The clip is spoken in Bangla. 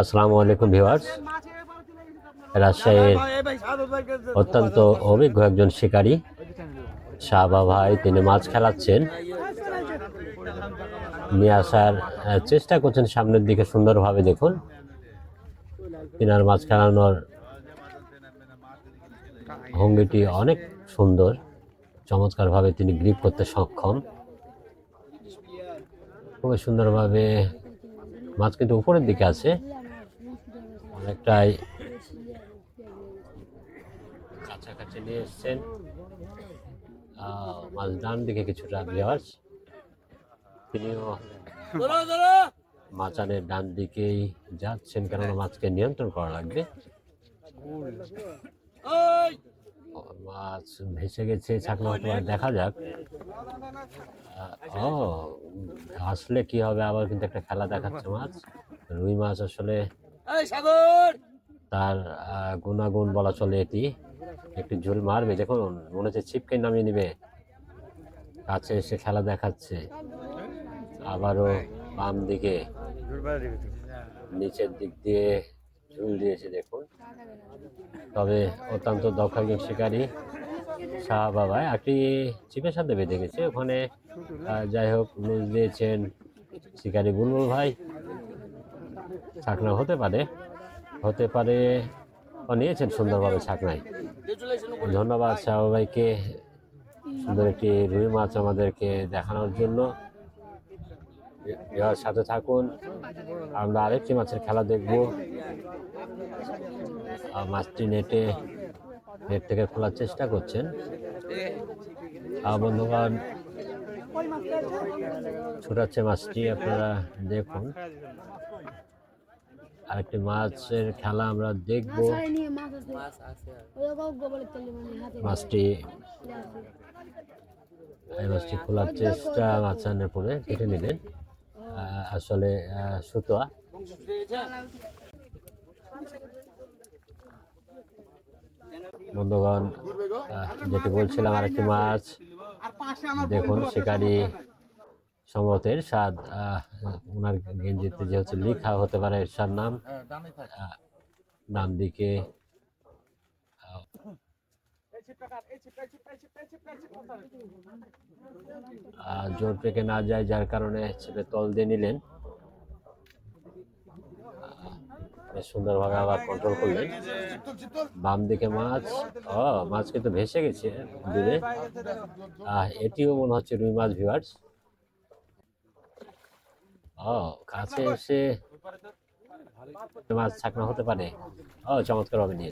আসসালামু আলাইকুম ভিউয়ার্স। রাজশাহীর অত্যন্ত অভিজ্ঞ একজন শিকারী শাহবা ভাই, তিনি মাছ খেলাচ্ছেন। নিয়ে আসার চেষ্টা করছেন সামনের দিকে সুন্দরভাবে দেখুন। তিনার মাছ খেলানোর ভঙ্গিটি অনেক সুন্দর। চমৎকারভাবে তিনি গ্রিপ করতে সক্ষম। খুবই সুন্দরভাবে মাছ কিন্তু উপরের দিকে আছে। অনেকটাই কাছাকাছি নিয়ে এসছেন। মাছ ডান দিকে কিছুটা ভিওয়ার্স তিনিও মাচানের ডান দিকেই যাচ্ছেন কেননা মাছকে নিয়ন্ত্রণ করা লাগবে। মাছ ভেসে গেছে ছাকলা তোমার দেখা যাক। ও আসলে কি হবে? আবার কিন্তু একটা খেলা দেখাচ্ছে মাছ। রুই মাছ আসলে তার গুণাগুণ বলা চলে এটি। একটু ঝোল মারবে দেখুন মনে হচ্ছে ছিপকে নামিয়ে নিবে। কাছে এসে খেলা দেখাচ্ছে। আবারও বাম দিকে নিচের দিক দিয়ে ঝুল দিয়েছে দেখুন। তবে অত্যন্ত দক্ষ একজন শিকারী শাহ বাবা একটি চিপের সাথে বেঁধে গেছে ওখানে। যাই হোক, লুজ দিয়েছেন শিকারী বুলবুল ভাই। ছাকনা হতে পারে। হতে পারে নিয়েছেন সুন্দরভাবে ছাকনায় ধন্যবাদ শাহ বাবাইকে। সুন্দর একটি রুই মাছ আমাদেরকে দেখানোর জন্য। এবার সাথে থাকুন। আমরা আরেকটি মাছের খেলা দেখব। মাছটি নেটে, নেট থেকে খোলার চেষ্টা করছেন। বন্ধুগণ, ছুটাচ্ছে মাছটি, আপনারা দেখুন। আরেকটি মাছের খেলা আমরা দেখব। মাছ মাছটি, এই মাছটি খোলার চেষ্টা মাছানের পরে কেটে নিলেন। আসলে সুতোয়া বন্ধুগণ যেটি বলছিলাম, আরেকটি মাছ। দেখুন, শিকারি সম্ভবত স্বাদ। ওনার গেঞ্জিতে যেহেতু লিখা হতে পারে এরশাদ নাম। ডান দিকে জোর পেকে না যায় যার কারণে ছেলে তল দিয়ে নিলেন। সুন্দরভাবে আবার কন্ট্রোল করলেন। বাম দিকে মাছ, ও, মাছ কিন্তু ভেসে গেছে দূরে। এটিও মনে হচ্ছে রুই মাছ ভিউয়ার্স ও, কাছে এসে মাছ ছাকনা হতে পারে। ও চমৎকার ভাবে নিয়ে